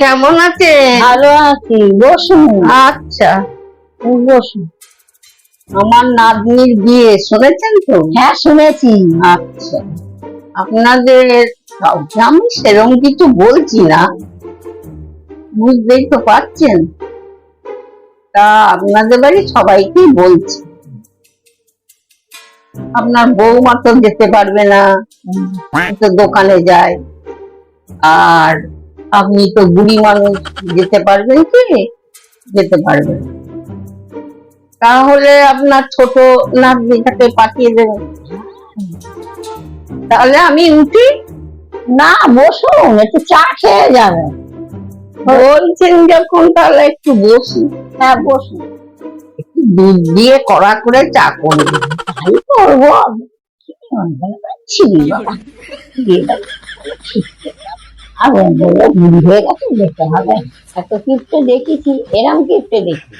কেমন আছে ভালো আছি বসুন। আচ্ছা। বসুন। আমার নাতনির বিয়ে শুনেছেন তো? হ্যাঁ শুনেছি। আচ্ছা। আপনাদের আমি সেরকম কিছু বলছি না। বুঝতেই তো পারছেন। তা আপনাদের বাড়ি সবাইকেই বলছি। আপনার বৌমা তো যেতে পারবে না। তো দোকানে যায়। আর আপনি তো বুড়ি মানুষ, যেতে পারবেন কি? যেতে পারবেন। তাহলে আপনার ছোট নাতনিটাকে পাঠিয়ে দেবেন তাহলে আমি উঠি। না, বসুন, একটু চা খেয়ে যাবেন। বলছেন যখন, তাহলে একটু বসি। হ্যাঁ বসুন। একটু দুধ দিয়ে কড়া করে চা করব। তাই করব বাবা? আর বলব বুড়ি হয়ে গেছে দেখতে হবে। এত কিপ্টে দেখেছি এরম কিপ্টে দেখি।